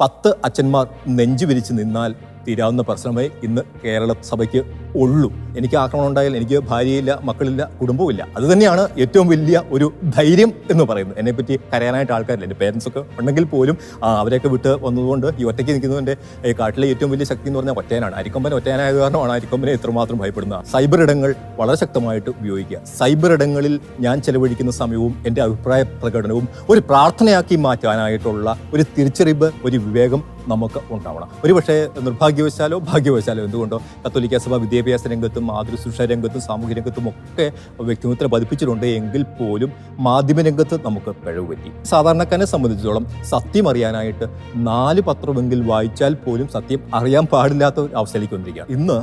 പത്ത് അച്ഛന്മാർ നെഞ്ചു വിരിച്ച് നിന്നാൽ തീരാവുന്ന പ്രശ്നമേ ഇന്ന് കേരള സഭയ്ക്ക് ഉള്ളൂ. എനിക്ക് ആക്രമണം ഉണ്ടായാൽ എനിക്ക് ഭാര്യയില്ല മക്കളില്ല കുടുംബവുമില്ല. അത് തന്നെയാണ് ഏറ്റവും വലിയ ഒരു ധൈര്യം എന്ന് പറയുന്നത്. എന്നെപ്പറ്റി കരയാനായിട്ട് ആൾക്കാരില്ല. എന്റെ പേരൻസ് ഒക്കെ ഉണ്ടെങ്കിൽ പോലും അവരെയൊക്കെ വിട്ട് വന്നതുകൊണ്ട് ഈ ഒറ്റയ്ക്ക് നിൽക്കുന്നതിന്റെ കാട്ടിലെ ഏറ്റവും വലിയ ശക്തി എന്ന് പറഞ്ഞാൽ ഒറ്റയനാണ്. അരിക്കൊമ്പൻ ഒറ്റയനായത് കാരണമാണ് അരിക്കൊമ്പനെ എത്രമാത്രം ഭയപ്പെടുന്നത്. സൈബർ ഇടങ്ങൾ വളരെ ശക്തമായിട്ട് ഉപയോഗിക്കുക. സൈബർ ഇടങ്ങളിൽ ഞാൻ ചെലവഴിക്കുന്ന സമയവും എന്റെ അഭിപ്രായ പ്രകടനവും ഒരു പ്രാർത്ഥനയാക്കി മാറ്റാനായിട്ടുള്ള ഒരു തിരിച്ചറിവ് ഒരു വിവേകം നമുക്ക് ഉണ്ടാവണം. ഒരു പക്ഷേ നിർഭാഗ്യവശാലോ ഭാഗ്യവശാലോ എന്തുകൊണ്ടോ കത്തോലിക്ക സഭ വിദ്യാഭ്യാസ രംഗത്തും മാതൃശുശ്രൂഷ രംഗത്തും സാമൂഹ്യ രംഗത്തും ഒക്കെ വ്യക്തിമുദ്ര പതിപ്പിച്ചിട്ടുണ്ട് എങ്കിൽ പോലും മാധ്യമ രംഗത്ത് നമുക്ക് പിഴവ് പറ്റി സാധാരണക്കാരനെ സംബന്ധിച്ചിടത്തോളം സത്യം അറിയാനായിട്ട് നാല് പത്രമെങ്കിൽ വായിച്ചാൽ പോലും സത്യം അറിയാൻ പാടില്ലാത്ത ഒരു അവസ്ഥയിലേക്ക് വന്നിരിക്കുകയാണ്. ഇന്ന്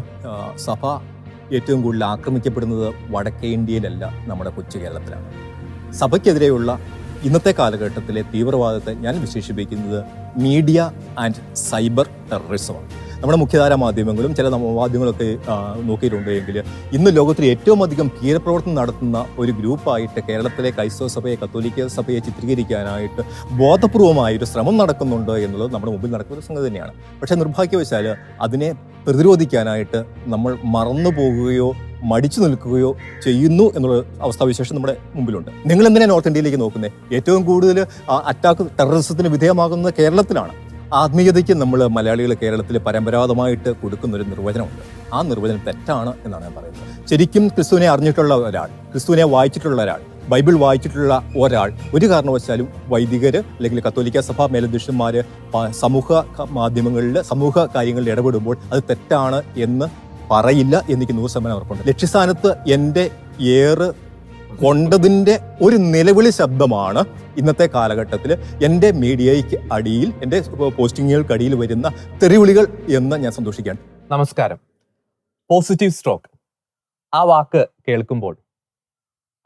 സഭ ഏറ്റവും കൂടുതൽ ആക്രമിക്കപ്പെടുന്നത് വടക്കേ ഇന്ത്യയിലല്ല നമ്മുടെ കൊച്ചു കേരളത്തിലാണ്. സഭയ്ക്കെതിരെയുള്ള ഇന്നത്തെ കാലഘട്ടത്തിലെ തീവ്രവാദത്തെ ഞാൻ വിശേഷിപ്പിക്കുന്നത് മീഡിയ ആൻഡ് സൈബർ ടെററിസമാണ്. നമ്മുടെ മുഖ്യധാര മാധ്യമങ്ങളും ചില മാധ്യമങ്ങളൊക്കെ നോക്കിയിട്ടുണ്ട് എങ്കിൽ ഇന്ന് ലോകത്തിൽ ഏറ്റവും അധികം ഭീരപ്രവർത്തനം നടത്തുന്ന ഒരു ഗ്രൂപ്പായിട്ട് കേരളത്തിലെ ക്രൈസ്തവ സഭയെ കത്തോലിക്ക സഭയെ ചിത്രീകരിക്കാനായിട്ട് ബോധപൂർവമായൊരു ശ്രമം നടക്കുന്നുണ്ട് എന്നുള്ളത് നമ്മുടെ മുമ്പിൽ നടക്കുന്ന ഒരു സംഗതി തന്നെയാണ്. പക്ഷേ നിർഭാഗ്യവശാൽ അതിനെ പ്രതിരോധിക്കാനായിട്ട് നമ്മൾ മറന്നു പോകുകയോ മടിച്ചു നിൽക്കുകയോ ചെയ്യുന്നു എന്നുള്ള അവസ്ഥാവിശേഷം നമ്മുടെ മുമ്പിലുണ്ട്. നിങ്ങൾ എന്തിനാണ് നോർത്ത് ഇന്ത്യയിലേക്ക് നോക്കുന്നത് ഏറ്റവും കൂടുതൽ അറ്റാക്ക് ടെററിസത്തിന് വിധേയമാകുന്നത് കേരളത്തിലാണ്. ആത്മീയതയ്ക്ക് നമ്മൾ മലയാളികൾ കേരളത്തിൽ പരമ്പരാഗതമായിട്ട് കൊടുക്കുന്നൊരു നിർവചനമുണ്ട്. ആ നിർവചനം തെറ്റാണ് എന്നാണ് ഞാൻ പറയുന്നത്. ശരിക്കും ക്രിസ്തുവിനെ അറിഞ്ഞിട്ടുള്ള ഒരാൾ ക്രിസ്തുവിനെ വായിച്ചിട്ടുള്ള ഒരാൾ ബൈബിൾ വായിച്ചിട്ടുള്ള ഒരാൾ ഒരു കാരണവശാലും വൈദികർ അല്ലെങ്കിൽ കത്തോലിക്ക സഭ മേലധ്യക്ഷന്മാർ സമൂഹ മാധ്യമങ്ങളിൽ സമൂഹ കാര്യങ്ങളിൽ ഇടപെടുമ്പോൾ അത് തെറ്റാണ് എന്ന് പറയില്ല എനിക്ക് നൂറ് ശതമാനം ഉറപ്പുണ്ട്. ലക്ഷ്യസ്ഥാനത്ത് എന്റെ ഏറ് കൊണ്ടതിന്റെ ഒരു നിലവിളി ശബ്ദമാണ് ഇന്നത്തെ കാലഘട്ടത്തിൽ എന്റെ മീഡിയയ്ക്ക് അടിയിൽ എന്റെ പോസ്റ്റിങ്ങുകൾക്ക് അടിയിൽ വരുന്ന തെറിവിളികൾ എന്ന് ഞാൻ സന്തോഷിക്കുകയാണ്. നമസ്കാരം. Positive stroke. ആ വാക്ക് കേൾക്കുമ്പോൾ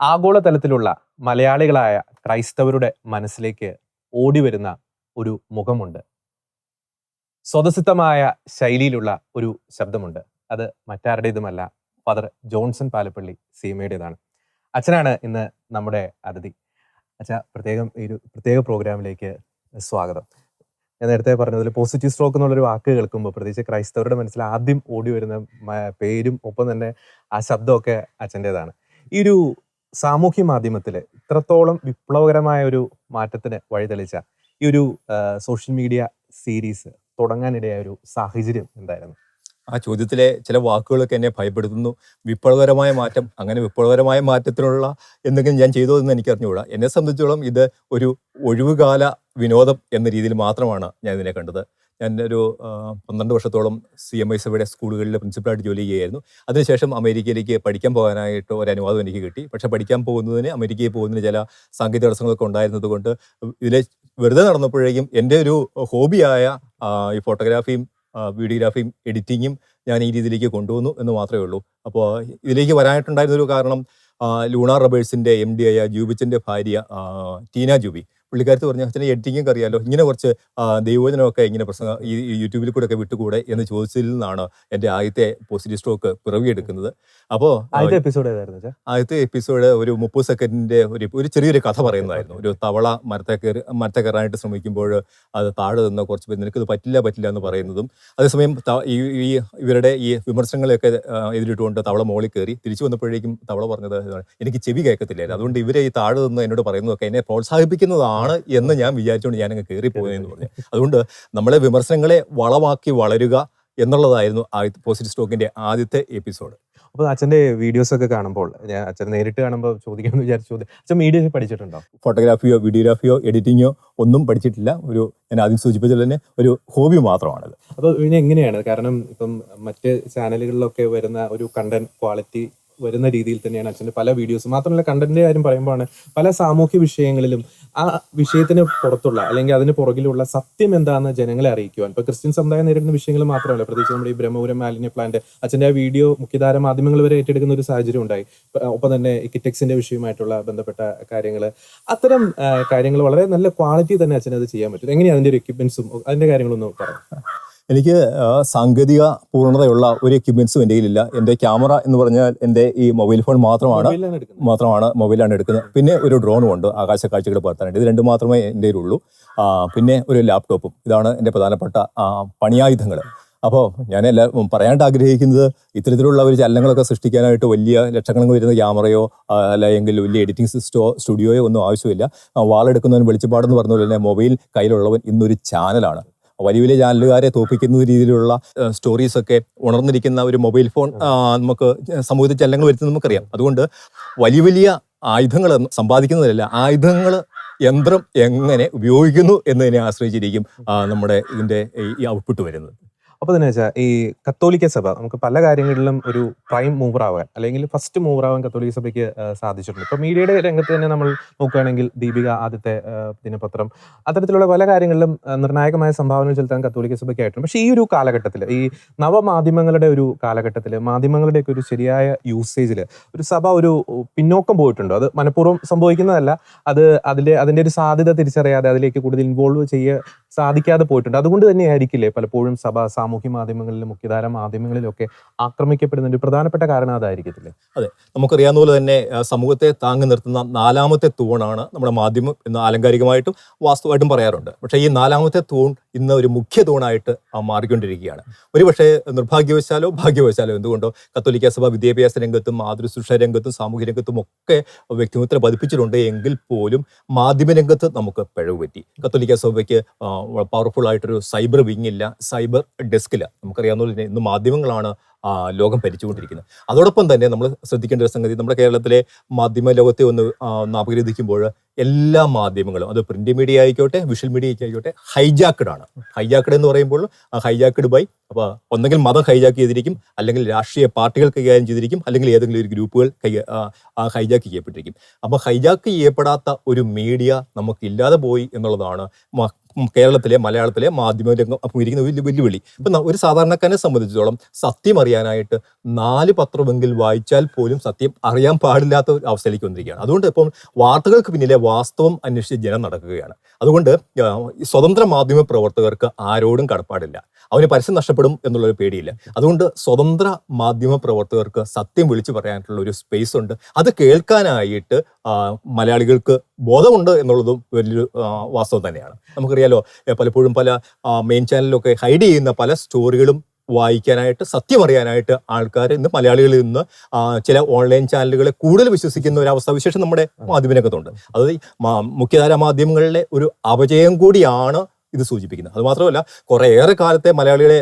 ആഗോളതലത്തിലുള്ള മലയാളികളായ ക്രൈസ്തവരുടെ മനസ്സിലേക്ക് ഓടിവരുന്ന ഒരു മുഖമുണ്ട്. സ്വതസിദ്ധമായ ശൈലിയിലുള്ള ഒരു ശബ്ദമുണ്ട്. അത് മറ്റാരുടേതുമല്ല. ഫാദർ ജോൺസൺ പാലപ്പള്ളി സീമയുടേതാണ് അച്ഛനാണ് ഇന്ന് നമ്മുടെ അതിഥി. അച്ഛ പ്രത്യേകം ഈ ഒരു പ്രത്യേക പ്രോഗ്രാമിലേക്ക് സ്വാഗതം. ഞാൻ നേരത്തെ പറഞ്ഞതിൽ പോസിറ്റീവ് സ്ട്രോക്ക് എന്നുള്ളൊരു വാക്ക് കേൾക്കുമ്പോൾ പ്രത്യേകിച്ച് ക്രൈസ്തവരുടെ മനസ്സിൽ ആദ്യം ഓടി വരുന്ന പേരും ഒപ്പം തന്നെ ആ ശബ്ദമൊക്കെ അച്ഛന്റെതാണ്. ഈ ഒരു സാമൂഹ്യ മാധ്യമത്തിൽ ഇത്രത്തോളം വിപ്ലവകരമായ ഒരു മാറ്റത്തിന് വഴിതെളിച്ച ഈ ഒരു സോഷ്യൽ മീഡിയ സീരീസ് തുടങ്ങാനിടയായ ഒരു സാഹചര്യം എന്തായിരുന്നു? ആ ചോദ്യത്തിലെ ചില വാക്കുകളൊക്കെ എന്നെ ഭയപ്പെടുത്തുന്നു. വിപ്ലവകരമായ മാറ്റം അങ്ങനെ വിപ്ലവകരമായ മാറ്റത്തിനുള്ള എന്തെങ്കിലും ഞാൻ ചെയ്തോ എന്ന് എനിക്ക് അറിഞ്ഞുകൂടാ എന്നെ സംബന്ധിച്ചോളം ഇത് ഒരു ഒഴിവുകാല വിനോദം എന്ന രീതിയിൽ മാത്രമാണ് ഞാൻ ഇതിനെ കണ്ടത്. ഞാൻ ഒരു പന്ത്രണ്ട് വർഷത്തോളം സി എം ഐ സഭയുടെ സ്കൂളുകളിൽ പ്രിൻസിപ്പലായിട്ട് ജോലി ചെയ്യുകയായിരുന്നു. അതിനുശേഷം അമേരിക്കയിലേക്ക് പഠിക്കാൻ പോകാനായിട്ട് ഒരു അനുവാദം എനിക്ക് കിട്ടി. പക്ഷേ പഠിക്കാൻ പോകുന്നതിന് അമേരിക്കയിൽ പോകുന്നതിന് ചില സാങ്കേതിക തടസ്സങ്ങളൊക്കെ ഉണ്ടായിരുന്നത് കൊണ്ട് ഇതിലെ വെറുതെ നടന്നപ്പോഴേക്കും എന്റെ ഒരു ഹോബിയായ ഈ ഫോട്ടോഗ്രാഫിയും വീഡിയോഗ്രാഫിയും എഡിറ്റിങ്ങും ഞാൻ ഈ രീതിയിലേക്ക് കൊണ്ടുവന്നു എന്ന് മാത്രമേ ഉള്ളൂ. അപ്പോൾ ഇതിലേക്ക് വരാനായിട്ടുണ്ടായിരുന്നൊരു കാരണം ലൂണാർ റബേഴ്സിന്റെ എം ഡി ആയ ജൂബിച്ചിന്റെ ഭാര്യ ടീന ജൂബി. പുള്ളിക്കാരത്ത് പറഞ്ഞു അച്ഛനെ എഡിറ്റിംഗ് അറിയാലോ? ഇങ്ങനെ കുറച്ച് ദൈവജനമൊക്കെ ഇങ്ങനെ പ്രസംഗം ഈ യൂട്യൂബിൽ കൂടെ ഒക്കെ വിട്ടുകൂടെ? എന്ന് ചോദിച്ചതിൽ നിന്നാണ് എന്റെ ആദ്യത്തെ പോസിറ്റീവ് സ്ട്രോക്ക് പിറവിയെടുക്കുന്നത്. അപ്പോൾ ആദ്യത്തെ എപ്പിസോഡ് ഏതായിരുന്നു ആദ്യത്തെ എപ്പിസോഡ് ഒരു മുപ്പത് സെക്കൻഡിന്റെ ഒരു ഒരു ചെറിയൊരു കഥ പറയുന്നതായിരുന്നു. ഒരു തവള മരത്തെ കയറി മരത്തെ കയറാനായിട്ട് ശ്രമിക്കുമ്പോൾ അത് താഴെ നിന്ന് കുറച്ച് പേര് നിനക്കത് പറ്റില്ല പറ്റില്ല എന്ന് പറയുന്നതും അതേസമയം ഈ ഇവരുടെ ഈ വിമർശനങ്ങളെയൊക്കെ എതിരിട്ടുകൊണ്ട് തവള മോളിൽ കയറി തിരിച്ചു വന്നപ്പോഴേക്കും തവള പറഞ്ഞത് എനിക്ക് ചെവി കേൾക്കത്തില്ലായിരുന്നു. അതുകൊണ്ട് ഇവരെ ഈ താഴെ നിന്ന് എന്നോട് പറയുന്നതൊക്കെ എന്നെ പ്രോത്സാഹിപ്പിക്കുന്നതാണ്. എന്ന് ഞാൻ വിചാരിച്ചുകൊണ്ട് ഞാനങ്ങ് കയറിപ്പോയെന്ന് പറഞ്ഞു. അതുകൊണ്ട് നമ്മളെ വിമർശനങ്ങളെ വളവാക്കി വളരുക എന്നുള്ളതായിരുന്നു പോസിറ്റീവ് സ്റ്റോക്കിന്റെ ആദ്യത്തെ എപ്പിസോഡ്. അപ്പോൾ അച്ഛന്റെ വീഡിയോസ് ഒക്കെ കാണുമ്പോൾ ഞാൻ അച്ഛൻ നേരിട്ട് കാണുമ്പോൾ ചോദിക്കാമെന്ന് വിചാരിച്ചു. അച്ഛൻ മീഡിയ പഠിച്ചിട്ടുണ്ടോ? ഫോട്ടോഗ്രാഫിയോ വീഡിയോഗ്രാഫിയോ എഡിറ്റിങ്ങോ ഒന്നും പഠിച്ചിട്ടില്ല. ഒരു ഞാൻ ആദ്യം സൂചിപ്പിച്ചത് തന്നെ ഒരു ഹോബി മാത്രമാണത്. അപ്പോൾ പിന്നെ എങ്ങനെയാണ്? കാരണം ഇപ്പം മറ്റ് ചാനലുകളിലൊക്കെ വരുന്ന ഒരു കണ്ടന്റ് ക്വാളിറ്റി വരുന്ന രീതിയിൽ തന്നെയാണ് അച്ഛന്റെ പല വീഡിയോസ് മാത്രമല്ല കണ്ടന്റിന്റെ കാര്യം പറയുമ്പോഴാണ് പല സാമൂഹ്യ വിഷയങ്ങളിലും ആ വിഷയത്തിന് പുറത്തുള്ള അല്ലെങ്കിൽ അതിന് പുറകിലുള്ള സത്യം എന്താണെന്ന് ജനങ്ങളെ അറിയിക്കുവാൻ. ഇപ്പൊ ക്രിസ്ത്യൻ സമുദായം നേരിടുന്ന വിഷയങ്ങൾ മാത്രമല്ല. പ്രത്യേകിച്ച് നമ്മുടെ ഈ ബ്രഹ്മപുരം മാലിന്യ പ്ലാന്റ് അച്ഛന്റെ ആ വീഡിയോ മുഖ്യധാര മാധ്യമങ്ങൾ വരെ ഏറ്റെടുക്കുന്ന ഒരു സാഹചര്യം ഉണ്ടായി. ഒപ്പം തന്നെ കിറ്റക്സിന്റെ വിഷയമായിട്ടുള്ള ബന്ധപ്പെട്ട കാര്യങ്ങൾ അത്തരം കാര്യങ്ങൾ വളരെ നല്ല ക്വാളിറ്റി തന്നെ അച്ഛൻ അത് ചെയ്യാൻ പറ്റും. എങ്ങനെയാണ് അതിന്റെ ഒരു എക്യുപ്മെന്റ്സും അതിന്റെ കാര്യങ്ങളൊന്നും പറയാം എനിക്ക് സാങ്കേതിക പൂർണതയുള്ള ഒരു എക്യുപ്മെന്റ്സും എന്റെ കയ്യിലില്ല. എന്റെ ക്യാമറ എന്ന് പറഞ്ഞാൽ എന്റെ ഈ മൊബൈൽ ഫോൺ മാത്രമാണ്. മാത്രമാണ് മൊബൈലാണ് എടുക്കുന്നത്. പിന്നെ ഒരു ഡ്രോണും ഉണ്ട് ആകാശ കാഴ്ചകൾ പകർത്താനായിട്ട്. ഇത് രണ്ട് മാത്രമേ എന്റെ ഉള്ളൂ പിന്നെ ഒരു ലാപ്ടോപ്പും ഇതാണ് എന്റെ പ്രധാനപ്പെട്ട പണിയായുധങ്ങൾ. അപ്പോൾ ഞാൻ എല്ലാ പറയാണ്ട് ആഗ്രഹിക്കുന്നത് ഇത്തരത്തിലുള്ള ഒരു ചലനങ്ങളൊക്കെ സൃഷ്ടിക്കാനായിട്ട് വലിയ ലക്ഷക്കണക്കിന് വരുന്ന ക്യാമറയോ അല്ലെങ്കിൽ വലിയ എഡിറ്റിംഗ് സിസ്റ്റോ സ്റ്റുഡിയോയോ ഒന്നും ആവശ്യമില്ല. വാളെടുക്കുന്നവൻ വെളിച്ചപ്പാടെന്ന് പറഞ്ഞ പോലെ തന്നെ മൊബൈൽ കയ്യിലുള്ളവൻ ഇന്നൊരു ചാനലാണ് വലിയ വലിയ ചാനലുകാരെ തോപ്പിക്കുന്ന രീതിയിലുള്ള സ്റ്റോറീസ് ഒക്കെ ഉണർന്നിരിക്കുന്ന ഒരു മൊബൈൽ ഫോൺ നമുക്ക് സമൂഹത്തിൽ ചലനങ്ങൾ വരുത്തുന്നത് നമുക്കറിയാം. അതുകൊണ്ട് വലിയ വലിയ ആയുധങ്ങൾ സമ്പാദിക്കുന്നതല്ല ആയുധങ്ങൾ യന്ത്രം എങ്ങനെ ഉപയോഗിക്കുന്നു എന്നതിനെ ആശ്രയിച്ചിരിക്കും നമ്മുടെ ഇതിന്റെ ഈ ഔട്ട്പുട്ട് വരുന്നത്. അപ്പൊ തന്നെ വെച്ചാൽ ഈ കത്തോലിക്ക സഭ നമുക്ക് പല കാര്യങ്ങളിലും ഒരു പ്രൈം മൂവർ ആവാൻ അല്ലെങ്കിൽ ഫസ്റ്റ് മൂവർ ആവാൻ കത്തോലിക്ക സഭയ്ക്ക് സാധിച്ചിട്ടുണ്ട്. ഇപ്പൊ മീഡിയയുടെ രംഗത്ത് തന്നെ നമ്മൾ നോക്കുകയാണെങ്കിൽ ദീപിക ആദ്യത്തെ ദിനപത്രം അത്തരത്തിലുള്ള പല കാര്യങ്ങളിലും നിർണായകമായ സംഭാവനകൾ ചെലുത്താൻ കത്തോലിക്ക സഭയ്ക്കായിട്ടുണ്ട് പക്ഷേ ഈ ഒരു കാലഘട്ടത്തിൽ ഈ നവമാധ്യമങ്ങളുടെ ഒരു കാലഘട്ടത്തിൽ മാധ്യമങ്ങളുടെയൊക്കെ ഒരു ശരിയായ യൂസേജിൽ ഒരു സഭ ഒരു പിന്നോക്കം പോയിട്ടുണ്ടോ. അത് മനഃപൂർവം സംഭവിക്കുന്നതല്ല. അത് അതിന്റെ അതിന്റെ ഒരു സാധ്യത തിരിച്ചറിയാതെ അതിലേക്ക് കൂടുതൽ ഇൻവോൾവ് ചെയ്യാൻ സാധിക്കാതെ പോയിട്ടുണ്ട്. അതുകൊണ്ട് തന്നെ ആയിരിക്കില്ലേ പലപ്പോഴും സഭ സാമൂഹ്യ മാധ്യമങ്ങളിലും മുഖ്യധാര മാധ്യമങ്ങളിലും ഒക്കെ ആക്രമിക്കപ്പെടുന്ന ഒരു പ്രധാനപ്പെട്ട കാരണം അതായിരിക്കത്തില്ലേ? അതെ. നമുക്കറിയാവുന്ന പോലെ തന്നെ സമൂഹത്തെ താങ്ങി നിർത്തുന്ന നാലാമത്തെ തൂണാണ് നമ്മുടെ മാധ്യമം എന്ന് ആലങ്കാരികമായിട്ടും വാസ്തവമായിട്ടും പറയാറുണ്ട്. പക്ഷേ ഈ നാലാമത്തെ തൂൺ ഇന്ന് ഒരു മുഖ്യ തൂണായിട്ട് മാറിക്കൊണ്ടിരിക്കുകയാണ്. ഒരുപക്ഷെ നിർഭാഗ്യവശാലോ ഭാഗ്യവശാലോ എന്തുകൊണ്ടോ കത്തോലിക്ക സഭ വിദ്യാഭ്യാസ രംഗത്തും മാതൃശുശ്രൂഷ രംഗത്തും സാമൂഹ്യ രംഗത്തും ഒക്കെ വ്യക്തിമുദ്ര പതിപ്പിച്ചിട്ടുണ്ട് എങ്കിൽ പോലും മാധ്യമ രംഗത്ത് നമുക്ക് പിഴവ് പറ്റി. കത്തോലിക്ക സഭയ്ക്ക് പവർഫുൾ ആയിട്ടൊരു സൈബർ വിങ് ഇല്ല. സൈബർ ഡെസ്ക് ഇല്ല നമുക്കറിയാവുന്ന പോലെ ഇന്ന് മാധ്യമങ്ങളാണ് ലോകം ഭരിച്ചുകൊണ്ടിരിക്കുന്നത്. അതോടൊപ്പം തന്നെ നമ്മൾ ശ്രദ്ധിക്കേണ്ട ഒരു സംഗതി നമ്മുടെ കേരളത്തിലെ മാധ്യമ ലോകത്തെ ഒന്ന് അപഗ്രഥിക്കുമ്പോൾ എല്ലാ മാധ്യമങ്ങളും അത് പ്രിന്റ് മീഡിയ ആയിക്കോട്ടെ വിഷ്വൽ മീഡിയ ആയിക്കോട്ടെ ഹൈജാക്കഡ് ആണ്. ഹൈജാക്കഡ് എന്ന് പറയുമ്പോൾ ഹൈജാക്കഡ് ബൈ അപ്പോൾ ഒന്നെങ്കിൽ മതം ഹൈജാക്ക് ചെയ്തിരിക്കും അല്ലെങ്കിൽ രാഷ്ട്രീയ പാർട്ടികൾ കൈകാര്യം ചെയ്തിരിക്കും അല്ലെങ്കിൽ ഏതെങ്കിലും ഒരു ഗ്രൂപ്പുകൾ കൈ ഹൈജാക്ക് ചെയ്യപ്പെട്ടിരിക്കും. അപ്പോൾ ഹൈജാക്ക് ചെയ്യപ്പെടാത്ത ഒരു മീഡിയ നമുക്കില്ലാതെ പോയി എന്നുള്ളതാണ് കേരളത്തിലെ മലയാളത്തിലെ മാധ്യമ രംഗം അഭിമുഖീകരിക്കുന്ന വലിയ വെല്ലുവിളി. ഇപ്പം ഒരു സാധാരണക്കാരനെ സംബന്ധിച്ചിടത്തോളം സത്യം അറിയാനായിട്ട് നാല് പത്രമെങ്കിൽ വായിച്ചാൽ പോലും സത്യം അറിയാൻ പാടില്ലാത്ത ഒരു അവസ്ഥയിലേക്ക് വന്നിരിക്കുകയാണ്. അതുകൊണ്ട് ഇപ്പം വാർത്തകൾക്ക് പിന്നിലെ വാസ്തവം അന്വേഷിച്ച് ജനം നടക്കുകയാണ്. അതുകൊണ്ട് സ്വതന്ത്ര മാധ്യമ പ്രവർത്തകർക്ക് ആരോടും കടപ്പാടില്ല. അവന് പരസ്യം നഷ്ടപ്പെടും എന്നുള്ളൊരു പേടിയില്ല. അതുകൊണ്ട് സ്വതന്ത്ര മാധ്യമ പ്രവർത്തകർക്ക് സത്യം വിളിച്ചു പറയാനായിട്ടുള്ള ഒരു സ്പേസ് ഉണ്ട്. അത് കേൾക്കാനായിട്ട് മലയാളികൾക്ക് ബോധമുണ്ട് എന്നുള്ളതും വലിയൊരു വാസ്തവം തന്നെയാണ്. നമുക്കറിയാലോ പലപ്പോഴും പല മെയിൻ ചാനലിലൊക്കെ ഹൈഡ് ചെയ്യുന്ന പല സ്റ്റോറികളും വായിക്കാനായിട്ട് സത്യം അറിയാനായിട്ട് ആൾക്കാർ ഇന്ന് മലയാളികളിൽ നിന്ന് ചില ഓൺലൈൻ ചാനലുകളെ കൂടുതൽ വിശ്വസിക്കുന്ന ഒരു അവസ്ഥ വിശേഷം നമ്മുടെ മാധ്യമരംഗത്തുണ്ട് അത് മുഖ്യധാരാ മാധ്യമങ്ങളിലെ ഒരു അപജയം കൂടിയാണ് ഇത് സൂചിപ്പിക്കുന്നത്. അതുമാത്രമല്ല കുറേയേറെ കാലത്തെ മലയാളികളെ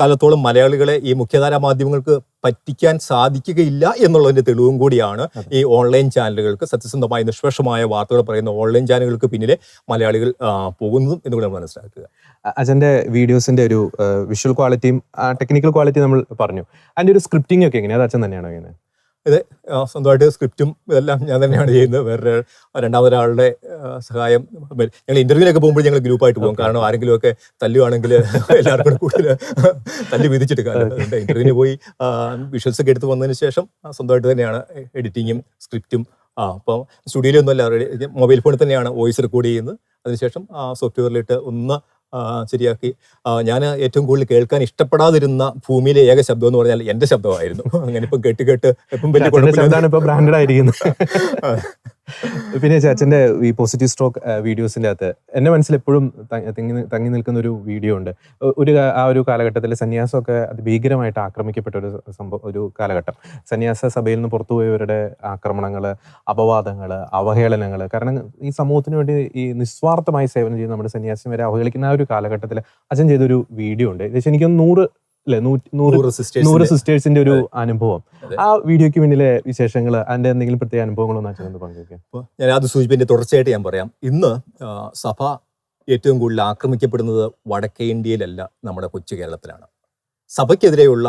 കാലത്തോളം മലയാളികളെ ഈ മുഖ്യധാരാ മാധ്യമങ്ങൾക്ക് പറ്റിക്കാൻ സാധിക്കുകയില്ല എന്നുള്ളതിന്റെ തെളിവും കൂടിയാണ് ഈ ഓൺലൈൻ ചാനലുകൾക്ക് സത്യസന്ധമായ നിഷ്പക്ഷമായ വാർത്തകൾ പറയുന്ന ഓൺലൈൻ ചാനലുകൾക്ക് പിന്നിലെ മലയാളികൾ പോകുന്നതും എന്നുകൂടെ നമ്മൾ മനസ്സിലാക്കുക. അജന്റെ വീഡിയോസിന്റെ ഒരു വിഷ്വൽ ക്വാളിറ്റിയും ടെക്നിക്കൽ ക്വാളിറ്റിയും നമ്മൾ പറഞ്ഞു. അതിന്റെ ഒരു സ്ക്രിപ്റ്റിംഗ് ഒക്കെ എങ്ങനെയാണ് അത് അച്ഛൻ തന്നെയാണോ ചെയ്യുന്നത്? ആ, സ്വന്തമായിട്ട് സ്ക്രിപ്റ്റും ഇതെല്ലാം ഞാൻ തന്നെയാണ് ചെയ്യുന്നത്. വേറെ രണ്ടാമതൊരാളുടെ സഹായം. ഞങ്ങൾ ഇന്റർവ്യൂലൊക്കെ പോകുമ്പോൾ ഞങ്ങൾ ഗ്രൂപ്പായിട്ട് പോകും. കാരണം ആരെങ്കിലും ഒക്കെ തല്ലുവാണെങ്കിൽ എല്ലാവർക്കും കൂടെ കൂടുതൽ തല്ലി വിധിച്ചിട്ട് കാരണം ഇന്റർവ്യൂവിന് പോയി വിഷ്വൽസ് ഒക്കെ എടുത്ത് വന്നതിന് ശേഷം സ്വന്തമായിട്ട് തന്നെയാണ് എഡിറ്റിങ്ങും സ്ക്രിപ്റ്റും ആ അപ്പം സ്റ്റുഡിയോയിലൊന്നും അല്ല മൊബൈൽ ഫോണിൽ തന്നെയാണ് വോയിസ് റെക്കോർഡ് ചെയ്യുന്നത്. അതിനുശേഷം സോഫ്റ്റ്വെയറിലിട്ട് ഒന്ന് ശരിയാക്കി. ഞാൻ ഏറ്റവും കൂടുതൽ കേൾക്കാൻ ഇഷ്ടപ്പെടാതിരുന്ന ഭൂമിയിലെ ഏക ശബ്ദം എന്ന് പറഞ്ഞാൽ എന്റെ ശബ്ദമായിരുന്നു. അങ്ങനെ ഇപ്പം കേട്ട് കേട്ട് ഇപ്പം വലിയ കുഴപ്പമില്ല ബ്രാൻഡഡ് ആയിരിക്കുന്നത്. പിന്നെ ചാച്ചന്റെ ഈ പോസിറ്റീവ് സ്ട്രോക്ക് വീഡിയോസിന്റെ അകത്ത് എന്റെ മനസ്സിൽ എപ്പോഴും തങ്ങി നിൽക്കുന്ന ഒരു വീഡിയോ ഉണ്ട്. ഒരു ആ ഒരു കാലഘട്ടത്തിൽ സന്യാസമൊക്കെ അതിഭീകരമായിട്ട് ആക്രമിക്കപ്പെട്ട ഒരു സംഭവം ഒരു കാലഘട്ടം. സന്യാസ സഭയിൽ നിന്ന് പുറത്തുപോയവരുടെ ആക്രമണങ്ങൾ അപവാദങ്ങൾ അവഹേളനങ്ങൾ കാരണം ഈ സമൂഹത്തിന് വേണ്ടി ഈ നിസ്വാർത്ഥമായി സേവനം ചെയ്യുന്ന നമ്മുടെ സന്യാസിമാരെ അവഹേളിക്കുന്ന ആ ഒരു കാലഘട്ടത്തിൽ അച്ഛൻ ചെയ്തൊരു വീഡിയോ ഉണ്ട്. ഏകദേശം എനിക്ക് നൂറ് അല്ലെ നൂറ് സിസ്റ്റേഴ്സിന്റെ ഒരു അനുഭവം. ആ വീഡിയോക്ക് പിന്നിലെ വിശേഷങ്ങൾ അതിന്റെ എന്തെങ്കിലും പ്രത്യേക അനുഭവങ്ങളൊന്നും അച്ഛൻ ഒന്ന് പങ്കുവെക്കാം. ഞാൻ അത് സൂചിപ്പിന്റെ തുടർച്ചയായിട്ട് ഞാൻ പറയാം. ഇന്ന് സഭ ഏറ്റവും കൂടുതൽ ആക്രമിക്കപ്പെടുന്നത് വടക്കേ ഇന്ത്യയിലല്ല നമ്മുടെ കൊച്ചു കേരളത്തിലാണ്. സഭയ്ക്കെതിരെയുള്ള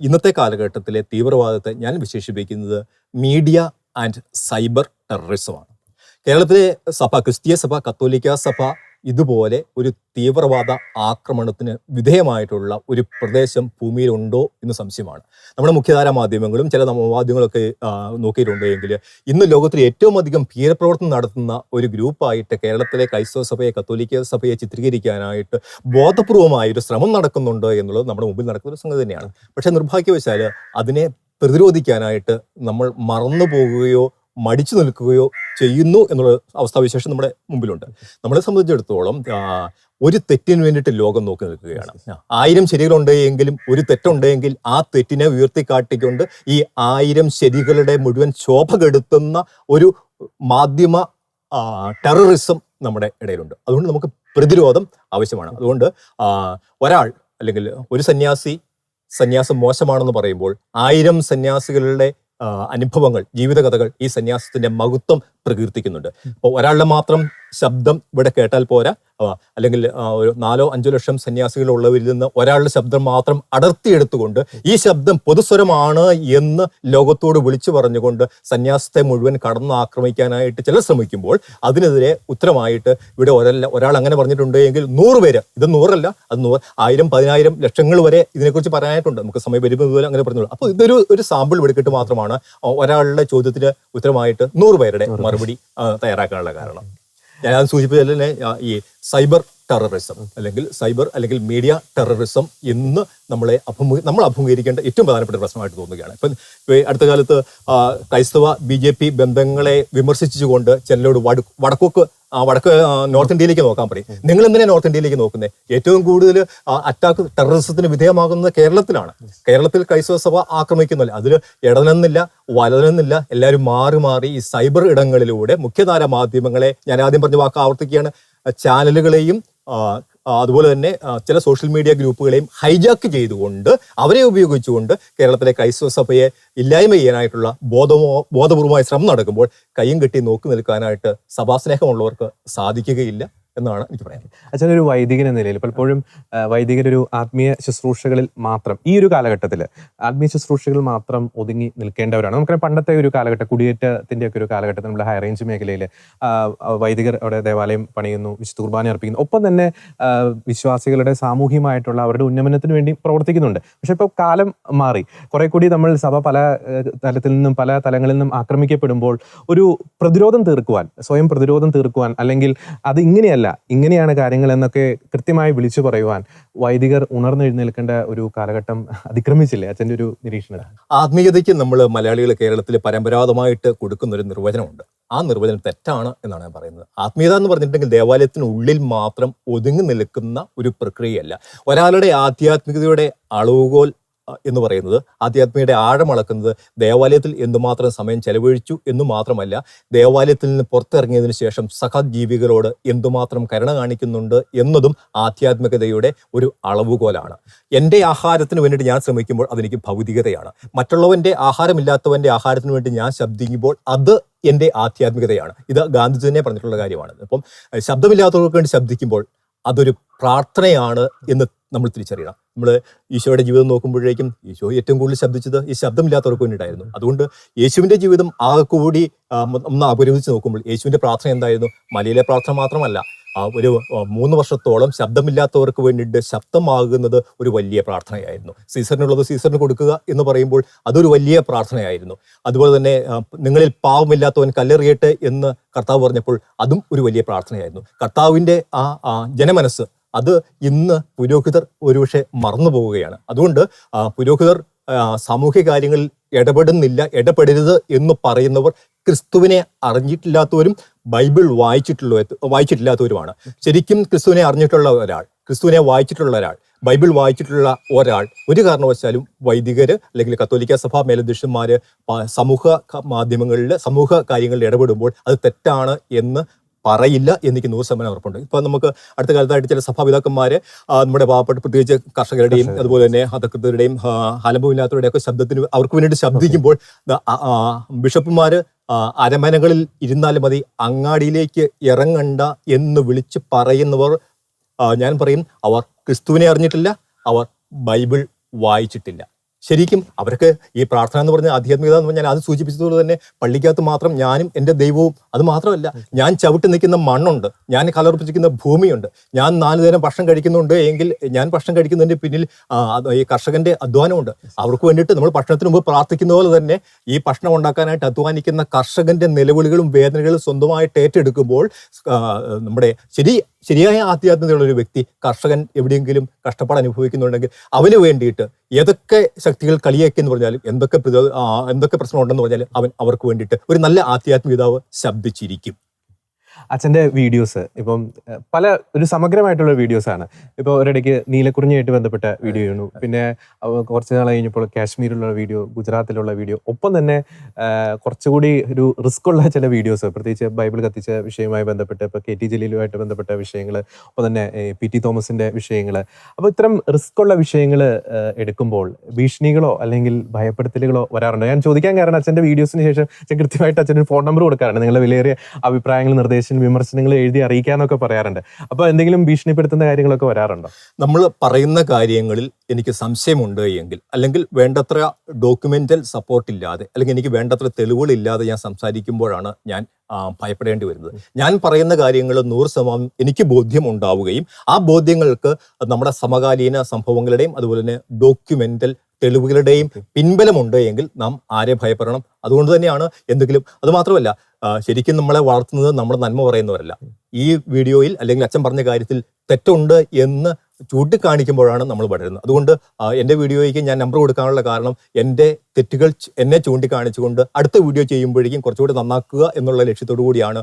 ഇന്നത്തെ കാലഘട്ടത്തിലെ തീവ്രവാദത്തെ ഞാൻ വിശേഷിപ്പിക്കുന്നത് മീഡിയ ആൻഡ് സൈബർ ടെററിസമാണ്. കേരളത്തിലെ സഭ ക്രിസ്തീയ സഭ കത്തോലിക്ക സഭ ഇതുപോലെ ഒരു തീവ്രവാദ ആക്രമണത്തിന് വിധേയമായിട്ടുള്ള ഒരു പ്രദേശം ഭൂമിയിലുണ്ടോ എന്ന് സംശയമാണ്. നമ്മുടെ മുഖ്യധാര മാധ്യമങ്ങളും ചില മാധ്യമങ്ങളൊക്കെ നോക്കിയിട്ടുണ്ട് എങ്കിൽ ഇന്ന് ലോകത്തിൽ ഏറ്റവും അധികം ഭീരപ്രവർത്തനം നടത്തുന്ന ഒരു ഗ്രൂപ്പായിട്ട് കേരളത്തിലെ ക്രൈസ്തവ സഭയെ കത്തോലിക്ക സഭയെ ചിത്രീകരിക്കാനായിട്ട് ബോധപൂർവമായ ഒരു ശ്രമം നടക്കുന്നുണ്ട് എന്നുള്ളത് നമ്മുടെ മുമ്പിൽ നടക്കുന്ന ഒരു സംഗതി തന്നെയാണ്. പക്ഷേ നിർഭാഗ്യവശാൽ അതിനെ പ്രതിരോധിക്കാനായിട്ട് നമ്മൾ മറന്നു പോകുകയോ മടിച്ചു നിൽക്കുകയോ ചെയ്യുന്നു എന്നുള്ള അവസ്ഥാവിശേഷം നമ്മുടെ മുമ്പിലുണ്ട്. നമ്മളെ സംബന്ധിച്ചിടത്തോളം ഒരു തെറ്റിന് വേണ്ടിയിട്ട് ലോകം നോക്കി നിൽക്കുകയാണ്. ആയിരം ശരികളുണ്ടെങ്കിലും ഒരു തെറ്റുണ്ടെങ്കിൽ ആ തെറ്റിനെ ഉയർത്തിക്കാട്ടിക്കൊണ്ട് ഈ ആയിരം ശരികളുടെ മുഴുവൻ ശോഭ കെടുത്തുന്ന ഒരു മാധ്യമ ടെററിസം നമ്മുടെ ഇടയിലുണ്ട്. അതുകൊണ്ട് നമുക്ക് പ്രതിരോധം ആവശ്യമാണ്. അതുകൊണ്ട് ഒരാൾ അല്ലെങ്കിൽ ഒരു സന്യാസി സന്യാസം മോശമാണെന്ന് പറയുമ്പോൾ ആയിരം സന്യാസികളുടെ അനുഭവങ്ങൾ ജീവിതകഥകൾ ഈ സന്യാസത്തിന്റെ മഹത്വം പ്രകീർത്തിക്കുന്നുണ്ട്. അപ്പോൾ ഒരാളുടെ മാത്രം ശബ്ദം ഇവിടെ കേട്ടാൽ പോരാ. അല്ലെങ്കിൽ ഒരു നാലോ അഞ്ചോ ലക്ഷം സന്യാസികളുള്ളവരിൽ നിന്ന് ഒരാളുടെ ശബ്ദം മാത്രം അടർത്തിയെടുത്തുകൊണ്ട് ഈ ശബ്ദം പൊതുസ്വരമാണ് എന്ന് ലോകത്തോട് വിളിച്ചു പറഞ്ഞുകൊണ്ട് സന്യാസത്തെ മുഴുവൻ കടന്നു ആക്രമിക്കാനായിട്ട് ചിലർ ശ്രമിക്കുമ്പോൾ അതിനെതിരെ ഉത്തരമായിട്ട് ഇവിടെ ഒരല്ല ഒരാൾ അങ്ങനെ പറഞ്ഞിട്ടുണ്ട് എങ്കിൽ നൂറ് പേര് ഇത് നൂറല്ല അത് നൂറ് ആയിരം പതിനായിരം ലക്ഷങ്ങൾ വരെ ഇതിനെക്കുറിച്ച് പറയാനായിട്ടുണ്ട്. നമുക്ക് സമയം വരുമ്പോൾ അങ്ങനെ പറഞ്ഞോളൂ അപ്പോൾ ഇതൊരു ഒരു സാമ്പിൾ എടുത്തിട്ട് മാത്രമാണ് ഒരാളുടെ ചോദ്യത്തിന് ഉത്തരമായിട്ട് നൂറ് പേരുടെ മറുപടി. ആ, തയ്യാറാക്കാനുള്ള കാരണം. ഞാൻ സൂചിപ്പിച്ചതിൽ തന്നെ ഈ സൈബർ ടെററിസം അല്ലെങ്കിൽ സൈബർ അല്ലെങ്കിൽ മീഡിയ ടെററിസം എന്ന് നമ്മളെ അഭിമു നമ്മൾ അഭിമുഖീകരിക്കേണ്ട ഏറ്റവും പ്രധാനപ്പെട്ട പ്രശ്നമായിട്ട് തോന്നുകയാണ്. ഇപ്പം അടുത്ത കാലത്ത് ക്രൈസ്തവ ബി ജെ പി ബന്ധങ്ങളെ വിമർശിച്ചുകൊണ്ട് ചിലരോട് വട വടക്കോക്ക് വടക്ക് നോർത്ത് ഇന്ത്യയിലേക്ക് നോക്കാൻ പറയും. നിങ്ങൾ എന്തിനാണ് നോർത്ത് ഇന്ത്യയിലേക്ക് നോക്കുന്നത് ഏറ്റവും കൂടുതൽ അറ്റാക്ക് ടെററിസത്തിന് വിധേയമാകുന്നത് കേരളത്തിലാണ്. കേരളത്തിൽ ക്രൈസ്തവ സഭ ആക്രമിക്കുന്നില്ല. അതിൽ ഇടനെന്നില്ല വലനെന്നില്ല എല്ലാവരും മാറി മാറി ഈ സൈബർ ഇടങ്ങളിലൂടെ മുഖ്യധാര മാധ്യമങ്ങളെ ഞാൻ ആദ്യം പറഞ്ഞ വാക്ക് ആവർത്തിക്കുകയാണ്. ചാനലുകളെയും അതുപോലെ തന്നെ ചില സോഷ്യൽ മീഡിയ ഗ്രൂപ്പുകളെയും ഹൈജാക്ക് ചെയ്തുകൊണ്ട് അവരെ ഉപയോഗിച്ചുകൊണ്ട് കേരളത്തിലെ ക്രൈസ്തവ സഭയെ ഇല്ലായ്മ ചെയ്യാനായിട്ടുള്ള ബോധമോ ബോധപൂർവമായ ശ്രമം നടക്കുമ്പോൾ കയ്യും കെട്ടി നോക്കി നിൽക്കാനായിട്ട് സഭാസ്നേഹമുള്ളവർക്ക് സാധിക്കുകയില്ല. എന്നാണ് എനിക്ക് പറയാനുള്ളത് അച്ഛൻ ഒരു വൈദികൻ എന്ന നിലയിൽ പലപ്പോഴും ആ, വൈദികരൊരു ആത്മീയ ശുശ്രൂഷകളിൽ മാത്രം ഈ ഒരു കാലഘട്ടത്തിൽ ആത്മീയ ശുശ്രൂഷകൾ മാത്രം ഒതുങ്ങി നിൽക്കേണ്ടവരാണ്. നമുക്കറിയാം പണ്ടത്തെ ഒരു കാലഘട്ടം കുടിയേറ്റത്തിന്റെ ഒക്കെ ഒരു കാലഘട്ടത്തിൽ നമ്മുടെ ഹൈ റേഞ്ച് മേഖലയിൽ വൈദികർ അവിടെ ദേവാലയം പണിയുന്നു വിശുദ്ധ കുർബാന അർപ്പിക്കുന്നു. ഒപ്പം തന്നെ വിശ്വാസികളുടെ സാമൂഹ്യമായിട്ടുള്ള അവരുടെ ഉന്നമനത്തിന് വേണ്ടി പ്രവർത്തിക്കുന്നുണ്ട്. പക്ഷെ ഇപ്പോൾ കാലം മാറി. കുറെ കൂടി നമ്മൾ സഭ പല തലത്തിൽ നിന്നും പല തലങ്ങളിൽ നിന്നും ആക്രമിക്കപ്പെടുമ്പോൾ ഒരു പ്രതിരോധം തീർക്കുവാൻ സ്വയം പ്രതിരോധം തീർക്കുവാൻ അല്ലെങ്കിൽ അത് ഇങ്ങനെയല്ല ഇങ്ങനെയാണ് കാര്യങ്ങൾ എന്നൊക്കെ കൃത്യമായി വിളിച്ചു പറയുവാൻ വൈദികർ ഉണർന്നെഴുന്നേൽക്കേണ്ട ഒരു കാലഘട്ടം അതിക്രമിച്ചില്ലേ? അച്ഛന്റെ ഒരു നിരീക്ഷണം ആത്മീയതയ്ക്ക് നമ്മൾ മലയാളികൾ കേരളത്തിൽ പരമ്പരാഗതമായിട്ട് കൊടുക്കുന്ന ഒരു നിർവചനമുണ്ട്. ആ നിർവചനം തെറ്റാണ് എന്നാണ് ഞാൻ പറയുന്നത്. ആത്മീയത എന്ന് പറഞ്ഞിട്ടുണ്ടെങ്കിൽ ദേവാലയത്തിനുള്ളിൽ മാത്രം ഒതുങ്ങി നിൽക്കുന്ന ഒരു പ്രക്രിയയല്ല. ഒരാളുടെ ആധ്യാത്മികതയുടെ അളവുകോൽ എന്ന് പറയുന്നത്. ആധ്യാത്മികയുടെ ആഴമളക്കുന്നത് ദേവാലയത്തിൽ എന്തുമാത്രം സമയം ചെലവഴിച്ചു എന്ന് മാത്രമല്ല ദേവാലയത്തിൽ നിന്ന് പുറത്തിറങ്ങിയതിനു ശേഷം സഹജീവികളോട് എന്തുമാത്രം കരുണ കാണിക്കുന്നുണ്ട് എന്നതും ആധ്യാത്മികതയുടെ ഒരു അളവുകോലാണ്. എന്റെ ആഹാരത്തിന് വേണ്ടിയിട്ട് ഞാൻ ശ്രമിക്കുമ്പോൾ അതെനിക്ക് ഭൗതികതയാണ്. മറ്റുള്ളവന്റെ ആഹാരമില്ലാത്തവന്റെ ആഹാരത്തിന് വേണ്ടി ഞാൻ ശബ്ദിക്കുമ്പോൾ അത് എന്റെ ആധ്യാത്മികതയാണ്. ഇത് ഗാന്ധിജി തന്നെ പറഞ്ഞിട്ടുള്ള കാര്യമാണ്. അപ്പം ശബ്ദമില്ലാത്തവർക്ക് വേണ്ടി ശബ്ദിക്കുമ്പോൾ അതൊരു പ്രാർത്ഥനയാണ് എന്ന് നമ്മൾ തിരിച്ചറിയണം. നമ്മൾ ഈശോയുടെ ജീവിതം നോക്കുമ്പോഴേക്കും ഈശോ ഏറ്റവും കൂടുതൽ ശബ്ദിച്ചത് ഈ ശബ്ദമില്ലാത്തവർക്ക് വേണ്ടിയിട്ടായിരുന്നു. അതുകൊണ്ട് യേശുവിന്റെ ജീവിതം ആകെ കൂടി ഒന്ന് അപരിവദിച്ച് നോക്കുമ്പോൾ യേശുവിന്റെ പ്രാർത്ഥന എന്തായിരുന്നു? മലയിലെ പ്രാർത്ഥന മാത്രമല്ല ഒരു മൂന്ന് വർഷത്തോളം ശബ്ദമില്ലാത്തവർക്ക് വേണ്ടിയിട്ട് ശബ്ദമാകുന്നത് ഒരു വലിയ പ്രാർത്ഥനയായിരുന്നു. സീസറിനുള്ളത് സീസറിന് കൊടുക്കുക എന്ന് പറയുമ്പോൾ അതൊരു വലിയ പ്രാർത്ഥനയായിരുന്നു. അതുപോലെ തന്നെ നിങ്ങളിൽ പാവമില്ലാത്തവൻ കല്ലെറിയട്ടെ എന്ന് കർത്താവ് പറഞ്ഞപ്പോൾ അതും ഒരു വലിയ പ്രാർത്ഥനയായിരുന്നു. കർത്താവിന്റെ ആ ജനമനസ് അത് ഇന്ന് പുരോഹിതർ ഒരുപക്ഷെ മറന്നു പോവുകയാണ് അതുകൊണ്ട് പുരോഹിതർ സാമൂഹ്യ കാര്യങ്ങളിൽ ഇടപെടുന്നില്ല ഇടപെടരുത് എന്ന് പറയുന്നവർ ക്രിസ്തുവിനെ അറിഞ്ഞിട്ടില്ലാത്തവരും ബൈബിൾ വായിച്ചിട്ടുള്ള വായിച്ചിട്ടില്ലാത്തവരുമാണ്. ശരിക്കും ക്രിസ്തുവിനെ അറിഞ്ഞിട്ടുള്ള ഒരാൾ ക്രിസ്തുവിനെ വായിച്ചിട്ടുള്ള ഒരാൾ ബൈബിൾ വായിച്ചിട്ടുള്ള ഒരാൾ ഒരു കാരണവശാലും വൈദികർ അല്ലെങ്കിൽ കത്തോലിക്ക സഭാ മേലധ്യക്ഷന്മാര് പ- സമൂഹ മാധ്യമങ്ങളിൽ സമൂഹ കാര്യങ്ങളിൽ ഇടപെടുമ്പോൾ അത് തെറ്റാണ് എന്ന് പറയില്ല എനിക്ക് നൂറ് ശതമാനം ഉറപ്പുണ്ട്. ഇപ്പൊ നമുക്ക് അടുത്ത കാലത്തായിട്ട് ചില സഭാപിതാക്കന്മാര് നമ്മുടെ പാവപ്പെട്ട പ്രത്യേകിച്ച് കർഷകരുടെയും അതുപോലെ തന്നെ അധികൃതരുടെയും ഹലമ്പമില്ലാത്തവരുടെയും ഒക്കെ ശബ്ദത്തിന് അവർക്ക് വേണ്ടിയിട്ട് ശബ്ദിക്കുമ്പോൾ ബിഷപ്പുമാര് അരമനകളിൽ ഇരുന്നാലും മതി അങ്ങാടിയിലേക്ക് ഇറങ്ങണ്ട എന്ന് വിളിച്ച് പറയുന്നവർ ഞാൻ പറയും അവർ ക്രിസ്തുവിനെ അറിഞ്ഞിട്ടില്ല അവർ ബൈബിൾ വായിച്ചിട്ടില്ല. ശരിക്കും അവർക്ക് ഈ പ്രാർത്ഥന എന്ന് പറഞ്ഞ ആധ്യാത്മികത എന്ന് പറഞ്ഞാൽ അത് സൂചിപ്പിച്ചതുപോലെ തന്നെ പള്ളിക്കകത്ത് മാത്രം ഞാനും എന്റെ ദൈവവും അത് മാത്രമല്ല ഞാൻ ചവിട്ടി നിൽക്കുന്ന മണ്ണുണ്ട് ഞാൻ കലർപ്പിച്ചിരിക്കുന്ന ഭൂമിയുണ്ട് ഞാൻ നാല് നേരം ഭക്ഷണം കഴിക്കുന്നുണ്ട് എങ്കിൽ ഞാൻ ഭക്ഷണം കഴിക്കുന്നതിന്റെ പിന്നിൽ ഈ കർഷകന്റെ അധ്വാനമുണ്ട്. അവർക്ക് വേണ്ടിയിട്ട് നമ്മൾ ഭക്ഷണത്തിന് മുമ്പ് പ്രാർത്ഥിക്കുന്ന പോലെ തന്നെ ഈ ഭക്ഷണം ഉണ്ടാക്കാനായിട്ട് അധ്വാനിക്കുന്ന കർഷകന്റെ നിലവിളികളും വേദനകളും സ്വന്തമായിട്ട് ഏറ്റെടുക്കുമ്പോൾ നമ്മുടെ ശരി ശരിയായ ആധ്യാത്മികതയുള്ള ഒരു വ്യക്തി കർഷകൻ എവിടെയെങ്കിലും കഷ്ടപ്പാട് അനുഭവിക്കുന്നുണ്ടെങ്കിൽ അവന് വേണ്ടിയിട്ട് ഏതൊക്കെ ശക്തികൾ കളിയാക്കി എന്ന് പറഞ്ഞാലും എന്തൊക്കെ എന്തൊക്കെ പ്രശ്നം ഉണ്ടെന്ന് പറഞ്ഞാലും അവൻ അവർക്ക് വേണ്ടിയിട്ട് ഒരു നല്ല ആധ്യാത്മികതാവ് ശബ്ദിച്ചിരിക്കും. അച്ഛന്റെ വീഡിയോസ് ഇപ്പം പല ഒരു സമഗ്രമായിട്ടുള്ള വീഡിയോസാണ് ആണ്. ഇപ്പോൾ ഒരിടയ്ക്ക് നീലക്കുറിഞ്ഞിയായിട്ട് ബന്ധപ്പെട്ട വീഡിയോ ചെയ്യുന്നു. പിന്നെ കുറച്ച് നാൾ കഴിഞ്ഞപ്പോൾ കാശ്മീരിലുള്ള വീഡിയോ ഗുജറാത്തിലുള്ള വീഡിയോ ഒപ്പം തന്നെ കുറച്ചുകൂടി ഒരു റിസ്ക് ഉള്ള ചില വീഡിയോസ് പ്രത്യേകിച്ച് ബൈബിൾ കത്തിച്ച വിഷയവുമായി ബന്ധപ്പെട്ട് ഇപ്പോൾ കെ ടി ജലീലുമായിട്ട് ബന്ധപ്പെട്ട വിഷയങ്ങൾ ഒപ്പം തന്നെ പി ടി തോമസിന്റെ വിഷയങ്ങൾ അപ്പോൾ ഇത്തരം റിസ്ക് ഉള്ള വിഷയങ്ങൾ എടുക്കുമ്പോൾ ഭീഷണികളോ അല്ലെങ്കിൽ ഭയപ്പെടുത്തലുകളോ വരാറുണ്ടോ? ഞാൻ ചോദിക്കാൻ കാരണം അച്ഛന്റെ വീഡിയോസിന് ശേഷം കൃത്യമായിട്ട് അച്ഛന്റെ ഫോൺ നമ്പർ കൊടുക്കാറുണ്ട്. നിങ്ങളുടെ വിലയേറിയ അഭിപ്രായങ്ങൾ നിർദ്ദേശങ്ങൾ വിമർശനങ്ങൾ എഴുതി അറിയിക്കാന്നൊക്കെ പറയാറുണ്ട്. അപ്പൊ എന്തെങ്കിലും ഭീഷണിപ്പെടുത്തുന്ന കാര്യങ്ങളൊക്കെ വരാറുണ്ടോ? നമ്മൾ പറയുന്ന കാര്യങ്ങളിൽ എനിക്ക് സംശയമുണ്ട് എങ്കിൽ അല്ലെങ്കിൽ വേണ്ടത്ര ഡോക്യുമെന്റൽ സപ്പോർട്ട് ഇല്ലാതെ അല്ലെങ്കിൽ എനിക്ക് വേണ്ടത്ര തെളിവുകളില്ലാതെ ഞാൻ സംസാരിക്കുമ്പോഴാണ് ഞാൻ ഭയപ്പെടേണ്ടി വരുന്നത്. ഞാൻ പറയുന്ന കാര്യങ്ങൾ നൂറ് ശതമാനം എനിക്ക് ബോധ്യം ഉണ്ടാവുകയും ആ ബോധ്യങ്ങൾക്ക് നമ്മുടെ സമകാലീന സംഭവങ്ങളുടെയും അതുപോലെ തന്നെ ഡോക്യുമെന്റൽ തെളിവുകളുടെയും പിൻബലമുണ്ട് എങ്കിൽ നാം ആരെ ഭയപ്പെടണം? അതുകൊണ്ട് തന്നെയാണ് എന്തെങ്കിലും അത് മാത്രമല്ല ശരിക്കും നമ്മളെ വളർത്തുന്നത് നമ്മുടെ നന്മ പറയുന്നവരല്ല. ഈ വീഡിയോയിൽ അല്ലെങ്കിൽ അച്ഛൻ പറഞ്ഞ കാര്യത്തിൽ തെറ്റുണ്ട് എന്ന് ചൂണ്ടിക്കാണിക്കുമ്പോഴാണ് നമ്മൾ വളരുന്നത്. അതുകൊണ്ട് എന്റെ വീഡിയോയ്ക്ക് ഞാൻ നമ്പർ കൊടുക്കാനുള്ള കാരണം എന്റെ തെറ്റുകൾ എന്നെ ചൂണ്ടിക്കാണിച്ചുകൊണ്ട് അടുത്ത വീഡിയോ ചെയ്യുമ്പോഴേക്കും കുറച്ചുകൂടി നന്നാക്കുക എന്നുള്ള ലക്ഷ്യത്തോടു കൂടിയാണ്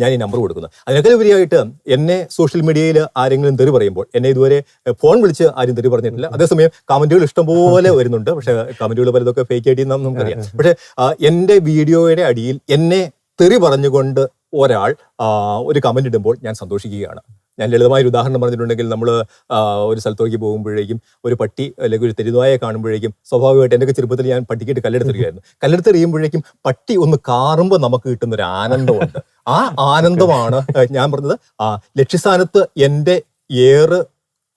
ഞാൻ ഈ നമ്പർ കൊടുക്കുന്നത്. അതിനേക്കാൾ ഉപരിയായിട്ട് എന്നെ സോഷ്യൽ മീഡിയയിൽ ആരെങ്കിലും തെറി പറയുമ്പോൾ എന്നെ ഇതുവരെ ഫോൺ വിളിച്ച് ആരും തെറി പറഞ്ഞിട്ടില്ല. അതേസമയം കമന്റുകൾ ഇഷ്ടംപോലെ വരുന്നുണ്ട്. പക്ഷേ കമന്റുകൾ പലതൊക്കെ ഫേക്ക് ആയിട്ട് നമുക്കറിയാം. പക്ഷേ എന്റെ വീഡിയോയുടെ അടിയിൽ എന്നെ തെറി പറഞ്ഞുകൊണ്ട് ഒരാൾ ഒരു കമന്റ് ഇടുമ്പോൾ ഞാൻ സന്തോഷിക്കുകയാണ്. ഞാൻ ലളിതമായ ഒരു ഉദാഹരണം പറഞ്ഞിട്ടുണ്ടെങ്കിൽ നമ്മൾ ഒരു സ്ഥലത്തേക്ക് പോകുമ്പോഴേക്കും ഒരു പട്ടി അല്ലെങ്കിൽ ഒരു തെരുവായെ കാണുമ്പോഴേക്കും സ്വാഭാവികമായിട്ട് എന്റെ ചെറുപ്പത്തിൽ ഞാൻ പട്ടിക്കിട്ട് കല്ലെടുത്തെറിയായിരുന്നു കല്ലെടുത്തെറിയുമ്പോഴേക്കും പട്ടി ഒന്ന് കാറുമ്പോൾ നമുക്ക് കിട്ടുന്ന ഒരു ആനന്ദമുണ്ട്. ആ ആനന്ദമാണ് ഞാൻ പറഞ്ഞത് ആ ലക്ഷ്യസ്ഥാനത്ത് എന്റെ ഏറ്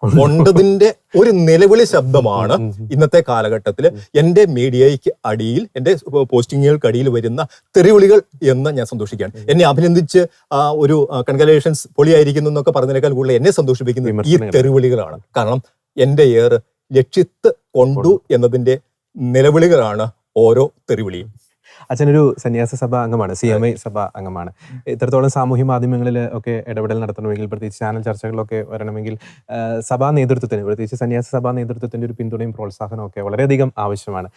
കൊണ്ടതിന്റെ ഒരു നിലവിളി ശബ്ദമാണ് ഇന്നത്തെ കാലഘട്ടത്തിൽ എന്റെ മീഡിയയ്ക്ക് അടിയിൽ എന്റെ പോസ്റ്റിങ്ങുകൾക്ക് അടിയിൽ വരുന്ന തെറിവിളികൾ എന്ന് ഞാൻ സന്തോഷിക്കുകയാണ്. എന്നെ അഭിനന്ദിച്ച് ആ, ഒരു കൺഗ്രലേഷൻസ് പൊളിയായിരിക്കുന്നു എന്നൊക്കെ പറഞ്ഞതിനേക്കാൾ കൂടുതൽ എന്നെ സന്തോഷിപ്പിക്കുന്ന ഈ. തെറിവിളികളാണ്. കാരണം എന്റെ ഏറ് ലക്ഷ്യത്ത് കൊണ്ടു എന്നതിന്റെ നിലവിളികളാണ് ഓരോ തെറിവിളിയും. അച്ഛനൊരു സന്യാസ സഭ അംഗമാണ് സി എം ഐ സഭ അംഗമാണ്. ഇത്രത്തോളം സാമൂഹ്യ മാധ്യമങ്ങളിൽ ഒക്കെ ഇടപെടൽ നടത്തണമെങ്കിൽ പ്രത്യേകിച്ച് ചാനൽ ചർച്ചകളിലൊക്കെ വരണമെങ്കിൽ സഭാ നേതൃത്വത്തിന് പ്രത്യേകിച്ച് സന്യാസ സഭാ നേതൃത്വത്തിന്റെ ഒരു പിന്തുണയും പ്രോത്സാഹനവും ഒക്കെ വളരെയധികം ആവശ്യമാണ്.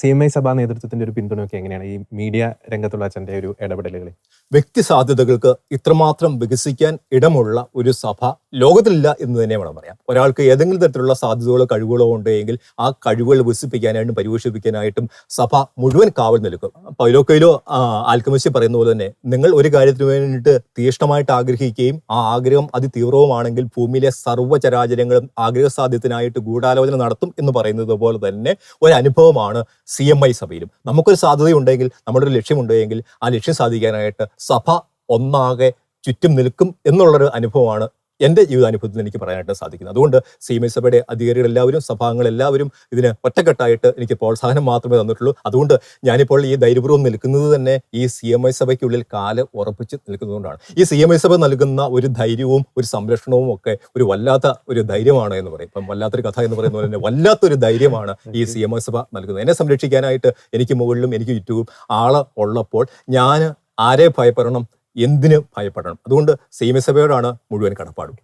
സി എം ഐ സഭാ നേതൃത്വത്തിന്റെ ഒരു പിന്തുണയൊക്കെ എങ്ങനെയാണ് ഈ മീഡിയ രംഗത്തുള്ള അച്ഛന്റെ ഒരു ഇടപെടലുകളിൽ? വ്യക്തി സാധ്യതകൾക്ക് ഇത്രമാത്രം വികസിക്കാൻ ഇടമുള്ള ഒരു സഭ ലോകത്തിലില്ല എന്ന് തന്നെ വേണം പറയാം. ഒരാൾക്ക് ഏതെങ്കിലും തരത്തിലുള്ള സാധ്യതകളോ കഴിവുകളോ ഉണ്ടെങ്കിൽ ആ കഴിവുകൾ വികസിപ്പിക്കാനായിട്ടും പരിപോഷിപ്പിക്കാനായിട്ടും സഭ മുഴുവൻ കാവൽ നിൽക്കും. പൈലോക്കയിലോ ആൽക്കമിസ്റ്റ് പറയുന്ന പോലെ തന്നെ നിങ്ങൾ ഒരു കാര്യത്തിന് വേണ്ടിയിട്ട് തീഷ്ണമായിട്ട് ആഗ്രഹിക്കുകയും ആ ആഗ്രഹം അതിതീവ്രവുമാണെങ്കിൽ ഭൂമിയിലെ സർവചരാചരങ്ങളും ആഗ്രഹ സാധ്യത്തിനായിട്ട് ഗൂഢാലോചന നടത്തും എന്ന് പറയുന്നത് പോലെ തന്നെ ഒരു അനുഭവമാണ് സി എം ഐ സഭയിലും. നമുക്കൊരു സാധ്യതയുണ്ടെങ്കിൽ നമ്മുടെ ഒരു ലക്ഷ്യമുണ്ടെങ്കിൽ ആ ലക്ഷ്യം സാധിക്കാനായിട്ട് സഭ ഒന്നാകെ ചുറ്റും നിൽക്കും എന്നുള്ളൊരു അനുഭവമാണ് എന്റെ ജീവിതാനുഭവത്തിൽ എനിക്ക് പറയാനായിട്ട് സാധിക്കുന്നത് അതുകൊണ്ട് സി എം എസ് സഭയുടെ അധികാരികൾ എല്ലാവരും സഭാംഗങ്ങൾ എല്ലാവരും ഇതിന് ഒറ്റക്കെട്ടായിട്ട് എനിക്ക് പ്രോത്സാഹനം മാത്രമേ തന്നിട്ടുള്ളൂ. അതുകൊണ്ട് ഞാനിപ്പോൾ ഈ ധൈര്യപൂർവം നിൽക്കുന്നത് തന്നെ ഈ സി എം ഐ സഭയ്ക്കുള്ളിൽ കാൽ ഉറപ്പിച്ച് നിൽക്കുന്നതുകൊണ്ടാണ്. ഈ സി എം ഐ സഭ നൽകുന്ന ഒരു ധൈര്യവും ഒരു സംരക്ഷണവും ഒക്കെ ഒരു വല്ലാത്ത ഒരു ധൈര്യമാണ് എന്ന് പറയും. ഇപ്പം വല്ലാത്തൊരു കഥ എന്ന് പറയുന്നത് തന്നെ വല്ലാത്തൊരു ധൈര്യമാണ് ഈ സി എം ഐ സഭ നൽകുന്നത്. എന്നെ സംരക്ഷിക്കാനായിട്ട് എനിക്ക് മുകളിലും എനിക്ക് ചുറ്റും ആൾ ഉള്ളപ്പോൾ ഞാൻ ആരെ ഭയപ്പെടണം? എന്തിന് ഭയപ്പെടണം? അതുകൊണ്ട് സഭയോടാണ് മുഴുവൻ കടപ്പാടും.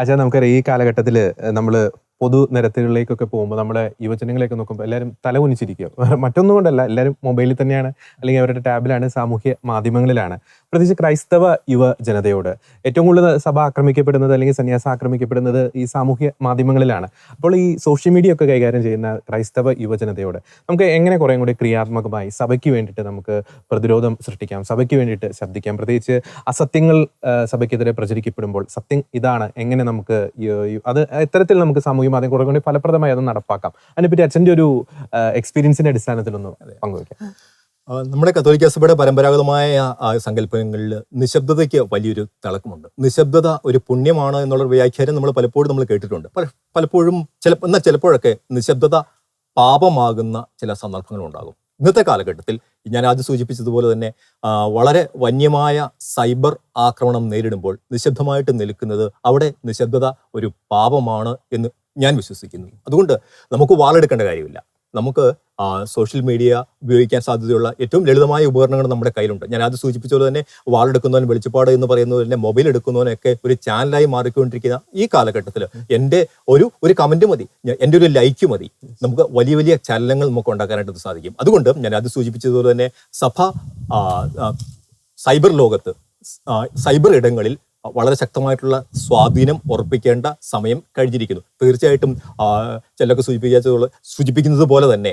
അച്ഛാ നമുക്കറിയാം ഈ കാലഘട്ടത്തിൽ നമ്മൾ പൊതു നിരത്തുകളിലേക്കൊക്കെ പോകുമ്പോൾ നമ്മുടെ യുവജനങ്ങളെയൊക്കെ നോക്കുമ്പോൾ എല്ലാവരും തല കുനിച്ചിരിക്കുക മറ്റൊന്നും കൊണ്ടല്ല എല്ലാവരും മൊബൈലിൽ തന്നെയാണ് അല്ലെങ്കിൽ അവരുടെ ടാബിലാണ് സാമൂഹ്യ മാധ്യമങ്ങളിലാണ്. പ്രത്യേകിച്ച് ക്രൈസ്തവ യുവ ജനതയോട് ഏറ്റവും കൂടുതൽ സഭ ആക്രമിക്കപ്പെടുന്നത് അല്ലെങ്കിൽ സന്യാസം ആക്രമിക്കപ്പെടുന്നത് ഈ സാമൂഹ്യ മാധ്യമങ്ങളിലാണ്. അപ്പോൾ ഈ സോഷ്യൽ മീഡിയ ഒക്കെ കൈകാര്യം ചെയ്യുന്ന ക്രൈസ്തവ യുവജനതയോട് നമുക്ക് എങ്ങനെ കുറേ കൂടി ക്രിയാത്മകമായി സഭയ്ക്ക് വേണ്ടിയിട്ട് നമുക്ക് പ്രതിരോധം സൃഷ്ടിക്കാം സഭയ്ക്ക് വേണ്ടിയിട്ട് ശബ്ദിക്കാം? പ്രത്യേകിച്ച് അസത്യങ്ങൾ സഭയ്ക്കെതിരെ പ്രചരിക്കപ്പെടുമ്പോൾ സത്യം ഇതാണ് എങ്ങനെ നമുക്ക് അത് ഇത്തരത്തിൽ നമുക്ക് സാമൂഹ്യ മാധ്യമം കുറേ കൂടി ഫലപ്രദമായി അത് നടപ്പാക്കാം. അതിനെപ്പറ്റി അച്ഛന്റെ ഒരു എക്സ്പീരിയൻസിന്റെ അടിസ്ഥാനത്തിലൊന്നും പങ്കുവയ്ക്കാം നമ്മുടെ കത്തോലിക്ക സഭയുടെ പരമ്പരാഗതമായ സങ്കല്പങ്ങളിൽ നിശബ്ദതയ്ക്ക് വലിയൊരു തിളക്കമുണ്ട്. നിശബ്ദത ഒരു പുണ്യമാണ് എന്നുള്ള വ്യാഖ്യാനം നമ്മൾ പലപ്പോഴും നമ്മൾ കേട്ടിട്ടുണ്ട്. പലപ്പോഴും ചില എന്നാൽ ചിലപ്പോഴൊക്കെ നിശബ്ദത പാപമാകുന്ന ചില സന്ദർഭങ്ങൾ ഉണ്ടാകും. ഇന്നത്തെ കാലഘട്ടത്തിൽ ഞാൻ ആദ്യം സൂചിപ്പിച്ചതുപോലെ തന്നെ വളരെ വന്യമായ സൈബർ ആക്രമണം നേരിടുമ്പോൾ നിശബ്ദമായിട്ട് നിൽക്കുന്നത് അവിടെ നിശബ്ദത ഒരു പാപമാണ് എന്ന് ഞാൻ വിശ്വസിക്കുന്നു. അതുകൊണ്ട് നമുക്ക് വാളെടുക്കേണ്ട കാര്യമില്ല. നമുക്ക് സോഷ്യൽ മീഡിയ ഉപയോഗിക്കാൻ സാധ്യതയുള്ള ഏറ്റവും ലളിതമായ ഉപകരണങ്ങൾ നമ്മുടെ കയ്യിലുണ്ട്. ഞാൻ അത് സൂചിപ്പിച്ചതുപോലെ തന്നെ വാളെടുക്കുന്നവൻ വെളിച്ചപ്പാട് എന്ന് പറയുന്നത് തന്നെ മൊബൈൽ എടുക്കുന്നവനൊക്കെ ഒരു ചാനലായി മാറിക്കൊണ്ടിരിക്കുന്ന ഈ കാലഘട്ടത്തിൽ എന്റെ ഒരു ഒരു കമന്റ് മതി. എന്റെ ഒരു ലൈക്ക് മതി. നമുക്ക് വലിയ വലിയ ചലനങ്ങൾ നമുക്ക് ഉണ്ടാക്കാനായിട്ട് സാധിക്കും. അതുകൊണ്ട് ഞാൻ അത് സൂചിപ്പിച്ചതുപോലെ തന്നെ സഭ സൈബർ ലോകത്ത് സൈബർ ഇടങ്ങളിൽ വളരെ ശക്തമായിട്ടുള്ള സ്വാധീനം ഉറപ്പിക്കേണ്ട സമയം കഴിഞ്ഞിരിക്കുന്നു. തീർച്ചയായിട്ടും ചിലൊക്കെ ചിലർക്ക് സൂചിപ്പിക്കുന്നത് പോലെ തന്നെ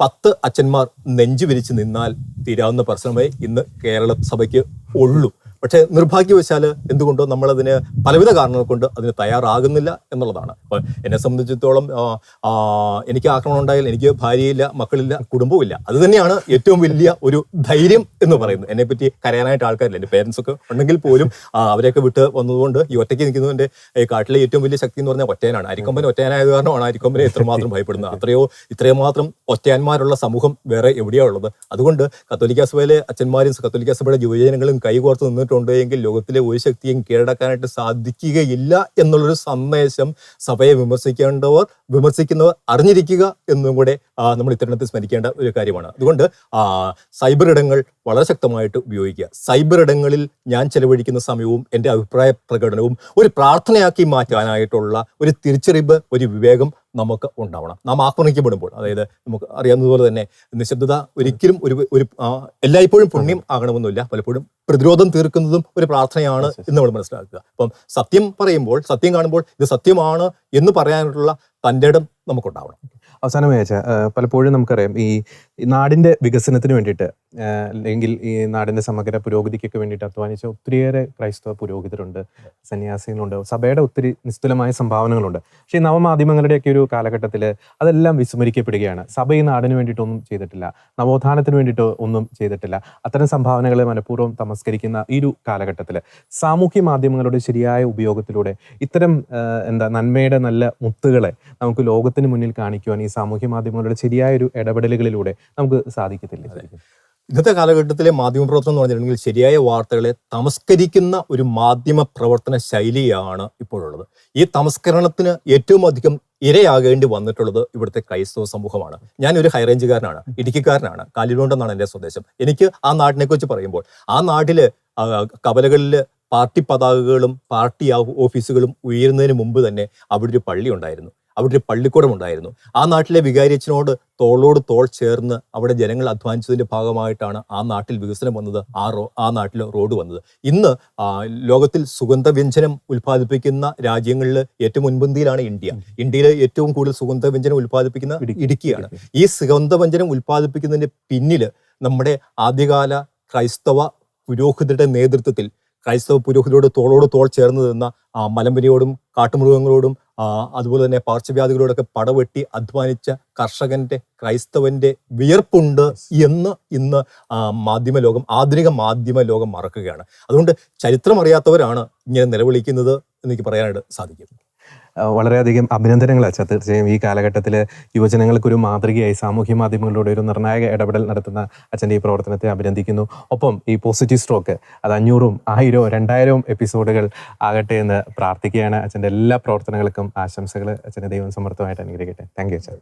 പത്ത് അച്ഛന്മാർ നെഞ്ചു വിരിച്ച് നിന്നാൽ തീരാവുന്ന പ്രശ്നമേ ഇന്ന് കേരള സഭയ്ക്ക് ഉള്ളൂ. പക്ഷേ നിർഭാഗ്യവശാൽ എന്തുകൊണ്ടോ നമ്മളതിന് പലവിധ കാരണങ്ങൾ കൊണ്ട് അതിന് തയ്യാറാകുന്നില്ല എന്നുള്ളതാണ്. അപ്പോൾ എന്നെ സംബന്ധിച്ചിടത്തോളം എനിക്ക് ആക്രമണം ഉണ്ടായാൽ എനിക്ക് ഭാര്യയില്ല മക്കളില്ല കുടുംബവുമില്ല അത് തന്നെയാണ് ഏറ്റവും വലിയ ഒരു ധൈര്യം എന്ന് പറയുന്നത്. എന്നെ പറ്റി കരയാനായിട്ട് ആൾക്കാരില്ല. എന്റെ പേരൻസ് ഒക്കെ ഉണ്ടെങ്കിൽ പോലും അവരെയൊക്കെ വിട്ട് വന്നതുകൊണ്ട് ഈ ഒറ്റയ്ക്ക് നിൽക്കുന്നതിന്റെ ഈ കാട്ടിലെ ഏറ്റവും വലിയ ശക്തി എന്ന് പറഞ്ഞാൽ ഒറ്റയനാണ്. അരിക്കൊമ്പൻ ഒറ്റയനായത് കാരണമാണ് അരിക്കൊമ്പനെ എത്രമാത്രം ഭയപ്പെടുന്നത്. അത്രയോ ഇത്രയോ മാത്രം ഒറ്റയന്മാരുള്ള സമൂഹം വേറെ എവിടെയാ ഉള്ളത്? അതുകൊണ്ട് കത്തോലിക്ക സഭയിലെ അച്ഛന്മാരും കത്തോലിക്ക സഭയുടെ യുവജനങ്ങളും കൈകോർത്ത് നിന്നിട്ടുണ്ട് എങ്കിൽ ലോകത്തിലെ ഒരു ശക്തിയും കീഴടക്കാനായിട്ട് സാധിക്കുകയില്ല എന്നുള്ളൊരു സന്ദേശം സഭയെ വിമർശിക്കേണ്ടവർ വിമർശിക്കുന്നവർ അറിഞ്ഞിരിക്കുക എന്നും കൂടെ നമ്മൾ ഇത്തരണത്തിൽ സ്മരിക്കേണ്ട ഒരു കാര്യമാണ്. അതുകൊണ്ട് സൈബർ ഇടങ്ങൾ വളരെ ശക്തമായിട്ട് ഉപയോഗിക്കുക. സൈബർ ഇടങ്ങളിൽ ഞാൻ ചെലവഴിക്കുന്ന സമയവും എന്റെ അഭിപ്രായ പ്രകടനവും ഒരു പ്രാർത്ഥനയാക്കി മാറ്റാനായിട്ടുള്ള ഒരു തിരിച്ചറിവ് ഒരു വിവേകം നമുക്ക് ഉണ്ടാവണം. നാം ആക്രമിക്കപ്പെടുമ്പോൾ അതായത് നമുക്ക് അറിയാവുന്നതുപോലെ തന്നെ നിശബ്ദത ഒരിക്കലും ഒരു ഒരു എല്ലായ്പ്പോഴും പുണ്യം ആകണമെന്നില്ല. പലപ്പോഴും പ്രതിരോധം തീർക്കുന്നതും ഒരു പ്രാർത്ഥനയാണ്. എന്ന് നമ്മൾ മനസ്സിലാക്കുക. അപ്പം സത്യം പറയുമ്പോൾ സത്യം കാണുമ്പോൾ ഇത് സത്യമാണ് എന്ന് പറയാനുള്ള തന്റെ ഇടം നമുക്കുണ്ടാവണം. അവസാനമായി പലപ്പോഴും നമുക്കറിയാം ഈ ഈ നാടിന്റെ വികസനത്തിന് വേണ്ടിയിട്ട് അല്ലെങ്കിൽ ഈ നാടിന്റെ സമഗ്ര പുരോഗതിക്കൊക്കെ വേണ്ടിയിട്ട് അധ്വാനിച്ച ഒത്തിരിയേറെ ക്രൈസ്തവ പുരോഹിതരുണ്ട് സന്യാസികളുണ്ട് സഭയുടെ ഒത്തിരി നിസ്തുലമായ സംഭാവനകളുണ്ട്. പക്ഷേ ഈ നവമാധ്യമങ്ങളുടെയൊക്കെ ഒരു കാലഘട്ടത്തിൽ അതെല്ലാം വിസ്മരിക്കപ്പെടുകയാണ്. സഭ ഈ നാടിന് വേണ്ടിയിട്ടൊന്നും ചെയ്തിട്ടില്ല. നവോത്ഥാനത്തിന് വേണ്ടിയിട്ട് ഒന്നും ചെയ്തിട്ടില്ല. അത്തരം സംഭാവനകളെ മനഃപൂർവം തമസ്കരിക്കുന്ന ഈ ഒരു കാലഘട്ടത്തിൽ സാമൂഹ്യ മാധ്യമങ്ങളുടെ ശരിയായ ഉപയോഗത്തിലൂടെ ഇത്തരം എന്താ നന്മയുടെ നല്ല മുത്തുകളെ നമുക്ക് ലോകത്തിന് മുന്നിൽ കാണിക്കുവാൻ ഈ സാമൂഹ്യ മാധ്യമങ്ങളുടെ ശരിയായ ഒരു ഇടപെടലുകളിലൂടെ നമുക്ക് സാധിക്കത്തില്ല ഇന്നത്തെ കാലഘട്ടത്തിലെ മാധ്യമപ്രവർത്തനം എന്ന് പറഞ്ഞിട്ടുണ്ടെങ്കിൽ ശരിയായ വാർത്തകളെ തമസ്കരിക്കുന്ന ഒരു മാധ്യമ പ്രവർത്തന ശൈലിയാണ് ഇപ്പോഴുള്ളത്. ഈ തമസ്കരണത്തിന് ഏറ്റവും അധികം ഇരയാകേണ്ടി വന്നിട്ടുള്ളത് ഇവിടുത്തെ ക്രൈസ്തവ സമൂഹമാണ്. ഞാൻ ഒരു ഹൈറേഞ്ചുകാരനാണ് ഇടുക്കിക്കാരനാണ് കാലിലോണ്ടെന്നാണ് എന്റെ സ്വദേശം. എനിക്ക് ആ നാടിനെ കുറിച്ച് പറയുമ്പോൾ ആ നാട്ടിൽ കവലകളിൽ കവലകളിൽ പാർട്ടി പതാകകളും പാർട്ടി ഓഫീസുകളും ഉയരുന്നതിന് മുമ്പ് തന്നെ അവിടെ ഒരു പള്ളി ഉണ്ടായിരുന്നു. അവിടെ ഒരു പള്ളിക്കൂടം ഉണ്ടായിരുന്നു ആ നാട്ടിലെ വികാരിയച്ഛനോട് തോളോട് തോൾ ചേർന്ന് അവിടെ ജനങ്ങൾ അധ്വാനിച്ചതിന്റെ ഭാഗമായിട്ടാണ് ആ നാട്ടിൽ വികസനം വന്നത് ആ റോ ആ നാട്ടിൽ റോഡ് വന്നത്. ഇന്ന് ലോകത്തിൽ സുഗന്ധവ്യഞ്ജനം ഉൽപ്പാദിപ്പിക്കുന്ന രാജ്യങ്ങളിൽ ഏറ്റവും മുൻപന്തിയിലാണ് ഇന്ത്യ. ഇന്ത്യയിലെ ഏറ്റവും കൂടുതൽ സുഗന്ധവ്യഞ്ജനം ഉൽപ്പാദിപ്പിക്കുന്ന ഇടുക്കി. ഇടുക്കിയാണ്. ഈ സുഗന്ധവ്യഞ്ജനം ഉൽപ്പാദിപ്പിക്കുന്നതിന്റെ പിന്നിൽ നമ്മുടെ ആദ്യകാല ക്രൈസ്തവ പുരോഹിതരുടെ നേതൃത്വത്തിൽ ക്രൈസ്തവ പുരോഹിതരോട് തോളോട് തോൾ ചേർന്ന് നിന്ന മലമ്പനിയോടും കാട്ടുമൃഗങ്ങളോടും അതുപോലെ തന്നെ പാർശ്വവ്യാധികളോടൊക്കെ പടവെട്ടി അധ്വാനിച്ച കർഷകന്റെ ക്രൈസ്തവന്റെ വിയർപ്പുണ്ട് എന്ന് ഇന്ന് മാധ്യമ ലോകം ആധുനിക മാധ്യമ ലോകം മറക്കുകയാണ്. അതുകൊണ്ട് ചരിത്രം അറിയാത്തവരാണ് ഇങ്ങനെ നിലവിളിക്കുന്നത് എനിക്ക് പറയാനായിട്ട് സാധിക്കും. വളരെയധികം അഭിനന്ദനങ്ങൾ അച്ഛ. തീർച്ചയായും ഈ കാലഘട്ടത്തിൽ യുവജനങ്ങൾക്കൊരു മാതൃകയായി സാമൂഹ്യ മാധ്യമങ്ങളിലൂടെ ഒരു നിർണായക ഇടപെടൽ നടത്തുന്ന അച്ഛന്റെ ഈ പ്രവർത്തനത്തെ അഭിനന്ദിക്കുന്നു. ഒപ്പം ഈ പോസിറ്റീവ് സ്ട്രോക്ക് അത് അഞ്ഞൂറും ആയിരവും രണ്ടായിരവും എപ്പിസോഡുകൾ ആകട്ടെ എന്ന് പ്രാർത്ഥിക്കുകയാണ് അച്ഛന്റെ എല്ലാ പ്രവർത്തനങ്ങൾക്കും ആശംസകൾ അച്ഛന്റെ ദൈവം സമർത്ഥമായിട്ട് അനുഗ്രഹിക്കട്ടെ. താങ്ക് യു അച്ഛൻ